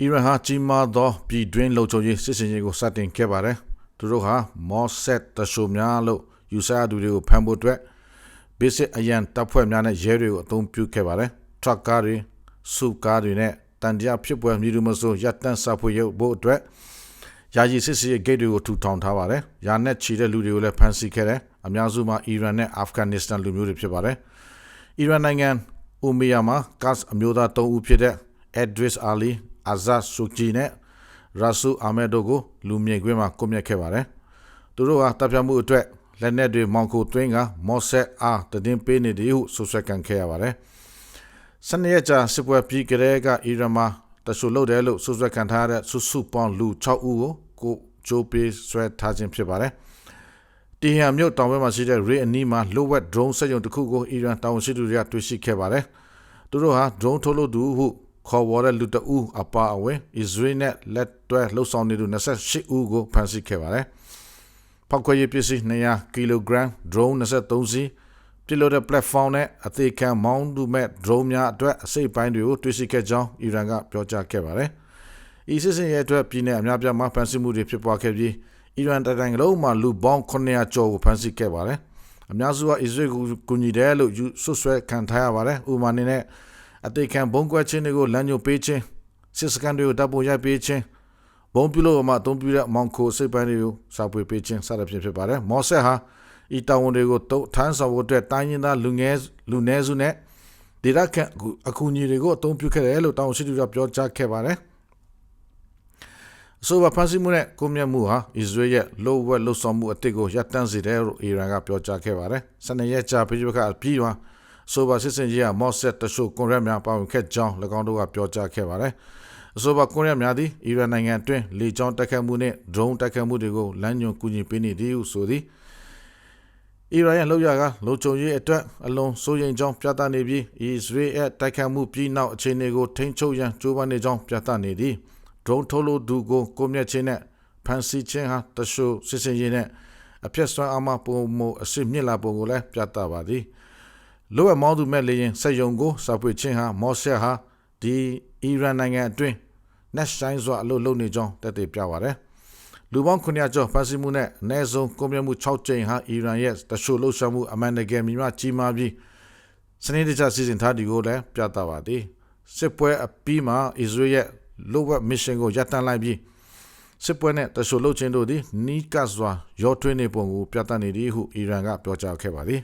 အီရန်ဟာကြီးမားသောပြည်တွင်းလုံခြုံရေးစစ်စင်ရေးကိုစတင်ခဲ့ပါတယ်။သူတို့ဟာမော့ဆက်တရှိုများလို့ယူဆရသူတွေကိုဖမ်းဖို့အတွက် basic အရန်တပ်ဖွဲ့များနဲ့ရဲတွေကိုအသုံးပြုခဲ့ပါတယ်။ truck ကားတွေစုကားတွေနဲ့တန်တရားဖြစ်ပွဲမြည်သူမဆိုရပ်တန့်စာဖွေရုပ်ဖို့အတွက်ယာယီစစ်စီရဲ့ gate တွေကိုထူထောင်ထားပါတယ်။ယာနဲ့ချီတဲ့လူတွေကိုလည်းဖမ်းဆီးခဲ့တယ်။အများစုမှာအီရန်နဲ့အာဖဂန်နစ္စတန်လူမျိုးတွေဖြစ်ပါတယ်။အီရန်နိုင်ငံအိုမီယာမှာကတ်အမျိုးသား၃ဦးဖြစ်တဲ့ Edris Ali အာဇတ်ဆူဂျီနဲ့ရာဆူအာမက်ဒိုကိုလူမြင့်ကွင်းမှာကွပ်မျက်ခဲ့ပါတယ်။သူတို့ဟာတပ်ဖြတ်မှုအတွက်လက်နက်တွေမောင်ကိုသွင်းကမော့ဆက်အားတည်င်းပေးနေတယ်ဟုဆိုဆွဲကန်ခဲ့ရပါတယ်။စနေရက်ကြာစစ်ပွဲပြီးကြတဲ့ကအီရန်မှာတဆူလုပ်တယ်လို့ဆိုဆွဲကန်ထားတဲ့စုစုပေါင်းလူ6ဦးကိုကိုဂျိုပေးဆွဲထားခြင်းဖြစ်ပါတယ်။တီဟန်မြို့တောင်ဘက်မှာရှိတဲ့ရေအနီးမှာလိုဝက် drone စက်ရုံတစ်ခုကိုအီရန်တာဝန်ရှိသူတွေကတွေ့ရှိခဲ့ပါတယ်။သူတို့ဟာ drone ထုတ်လုပ်သူဟု ခေါ်ဝေါ်တဲ့လူတအူအပါအဝင်အစ္စရေးနဲ့လက်တွဲလှုပ်ဆောင်နေသူ28ဦးကိုဖမ်းဆီးခဲ့ပါတယ်။ဖောက်ခွဲရေးပစ္စည်း200ကီလိုဂရမ် drone 23စီးပြလို့တဲ့ platform နဲ့အသေးခံမောင်းသူမဲ့ drone များအတွက်အစိတ်ပိုင်းတွေကိုတွေ့ရှိခဲ့ကြောင်းအီရန်ကပြောကြားခဲ့ပါတယ်။ဤစစ်စင်ရဲ့အတွက်ပြည်내အများပြားမှာဖမ်းဆီးမှုတွေဖြစ်ပွားခဲ့ပြီးအီရန်တိုင်းလုံးမှာလူပေါင်း900ကျော်ကိုဖမ်းဆီးခဲ့ပါတယ်။အများစုကအစ္စရေးကိုကူညီတယ်လို့ဆွဆွဲခံထားရပါတယ်။ဥပမာအနေနဲ့ အသေးခံဘုံကွက်ချင်းတွေကိုလမ်းညွှန်ပေးခြင်းစစ်စကန်တွေကိုတပ်ပုံရိုက်ပေးခြင်းဘုံပြုလို့မှအသုံးပြုတဲ့မောင်ခိုစိတ်ပိုင်းတွေကိုစာပွေပေးခြင်းစသဖြင့်ဖြစ်ပါတယ်မော့ဆက်ဟာဤတာဝန်တွေကိုတုတ်ထမ်းဆောင်ဖို့အတွက်တိုင်းရင်းသားလူငယ်လူနည်းစုနဲ့ဒေသခံအကူအညီတွေကိုအသုံးပြုခဲ့တယ်လို့တောင်ရှိသူကပြောကြားခဲ့ပါတယ်ဆိုပါဖန်စီမှုနဲ့ကိုမြတ်မှုဟာအစ္စရေးရဲ့လိုဝက်လှုပ်ဆောင်မှုအတစ်ကိုရပ်တန့်စေတယ်လို့အီရန်ကပြောကြားခဲ့ပါတယ်။စနေရက်ကြာပြည်ပကအပြီးမှာ ဆိုပါစစ်စင်ကြီးကမော့ဆက်တရှို့ကွန်ရက်များပါဝင်ခဲ့ကြောင်း၎င်းတို့ကပြောကြားခဲ့ပါတယ်။အဆိုပါကွန်ရက်များသည်အီရန်နိုင်ငံအတွင်းလေကြောင်းတိုက်ခတ်မှုနဲ့ drone တိုက်ခတ်မှုတွေကိုလမ်းညွှန်ကူညီပေးနေသည်ဟုဆိုသည်အီရန်ရဲ့လောက်ရကလုံခြုံရေးအတွက်အလွန်စိုးရိမ်ကြောင်းပြသနေပြီးအစ္စရေးရဲ့တိုက်ခတ်မှုပြီးနောက်အခြေအနေကိုထိန်းချုပ်ရန်ကြိုးပမ်းနေကြောင်းပြသနေသည် drone ထုတ်လို့သူကိုကိုမြတ်ချင်းနဲ့ဖန်စီချင်းဟာတရှို့စစ်စင်ရေးနဲ့အပြည့်စွမ်းအမပုံမအစစ်မြစ်လာပုံကိုလည်းပြသပါသည်။ လိုအပ်မောင်းသူမဲ့လေရင်စက်ယုံကိုစာပွေချင်းဟာမော့ဆက်ဟာဒီအီရန်နိုင်ငံအတွင်း net shine စွာအလုပ်လုပ်နေကြောင်းတက်တည်ပြပါတယ်လူပေါင်း900ကျော်ဖမ်းဆီးမှုနဲ့အနည်းဆုံးကုန်ပြမှု6ကြိမ်ဟာအီရန်ရဲ့တရှို့လှုပ်ရှားမှုအမှန်တကယ်မြင်မှကြီးမားပြီးစနေတကျစီစဉ်ထားဒီကိုလည်းပြသပါသည်စစ်ပွဲအပြီးမှာအစ္စရေးရဲ့လိုဝက်မစ်ရှင်ကိုရပ်တန့်လိုက်ပြီးစစ်ပွဲနဲ့တရှို့လှုပ်ခြင်းတို့သည်နီးကပ်စွာရောထွေးနေပုံကိုပြသနေသည်ဟုအီရန်ကပြောကြားခဲ့ပါသည်